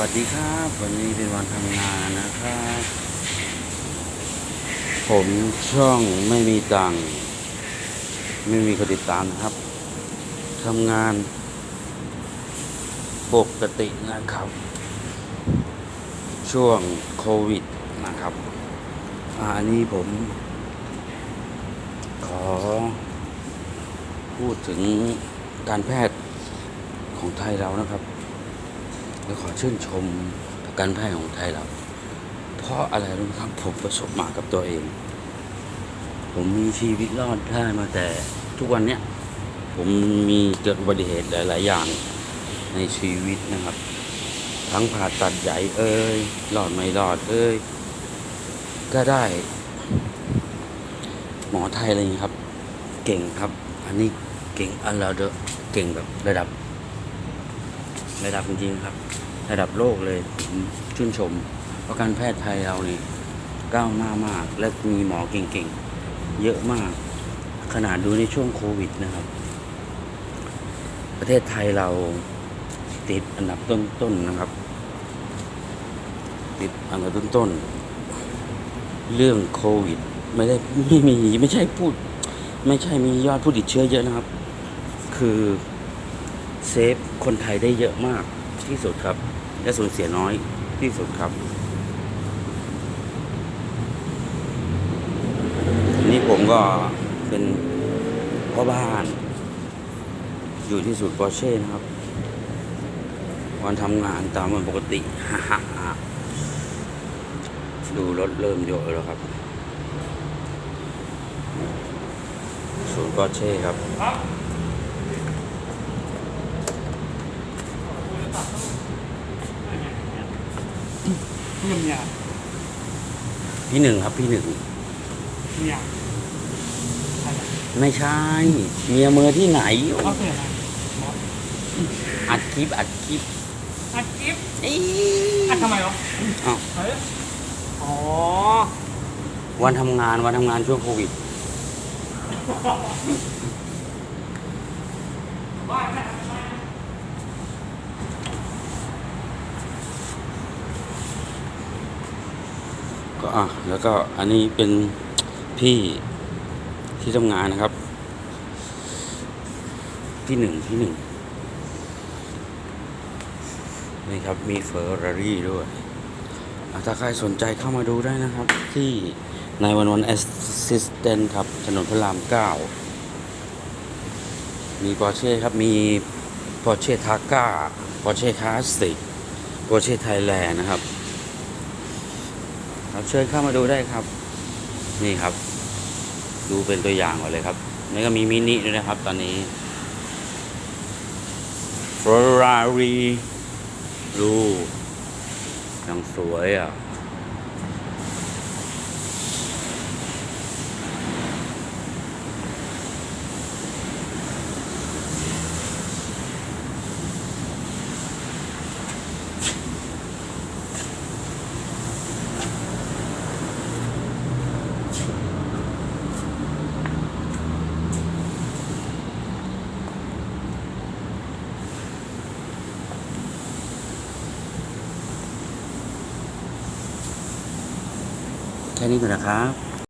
วัสดีครับ วันนี้เป็นวันทำงานนะครับ ผมช่องไม่มีตังไม่มีคนติดตามนะครับทำงานปกตินะครับ ช่วงโควิดนะครับอันนี้ผม ขอ พูดถึงการแพทย์ของไทยเรานะครับ และขอชื่นชมการแพทย์ของไทยเรา เพราะอะไรรู้ไหมครับผมประสบมากับตัวเอง ผมมีชีวิตรอดได้มาแต่ทุกวันเนี้ยผมมีเกิดอุบัติเหตุหลาย ๆ อย่างในชีวิตนะครับ ทั้งผ่าตัดใหญ่เอ้ยรอดไม่รอดเอ้ยก็ได้ หมอไทยอะไรอย่างนี้ครับ เก่งครับ อันนี้เก่งอันเราเดอเก่งแบบระดับ ระดับจริงๆครับ ระดับโลกเลยผมชื่นชม เพราะการแพทย์ไทยเรานี่ก้าวหน้ามาก และมีหมอเก่งๆ เยอะมาก ขนาดดูในช่วงโควิดนะครับ ประเทศไทยเราติดอันดับต้นๆนะครับ ติดอันดับต้นๆ เรื่องโควิด ไม่ได้ไม่มีไม่ใช่พูด ไม่ใช่มียอดผู้ติดเชื้อเยอะนะครับ คือ เซฟคนไทยได้เยอะมากที่สุดครับ และสูญเสียน้อยที่สุดครับ นี้ผมก็เป็นพ่อบ้าน อยู่ที่สุดปอร์เช่นะครับ วันทำงานตามวันปกติฮ่าฮ่าดูรถเริ่มเยอะแล้วครับศูนย์ปอร์เช่ครับ เงียบเงียบพี่หนึ่งครับพี่หนึ่งเงียบใครอะไม่ใช่ เมียเมือที่ไหนเขาเสียอะไรบอสอัดคลิปอัดคลิปอัดคลิปเอ้ยอัดทำไมวะอ้าวเฮ้ยอ๋อวันทำงานวันทำงานช่วงโควิด บ้านแม่ ก็อะแล้วก็อันนี้เป็นพี่ที่ทำงานนะครับ พี่หนึ่งพี่หนึ่งนี่ครับมีเฟอร์รารี่ด้วยถ้าใครสนใจเข้ามาดูได้นะครับ ที่ในวันวันแอสซิสแตนครับ ถนนพระรามเก้ามีปอร์เช่ครับ มีปอร์เช่ทาก้าปอร์เช่คลาสสิกปอร์เช่ไทยแลนด์นะครับ ครับเชิญเข้ามาดูได้ครับ นี่ครับ ดูเป็นตัวอย่างก่อนเลยครับนี่ก็มีมินิด้วยนะครับ ตอนนี้ Ferrari รูยังสวยอะ แค่นี้ก่อนนะครับ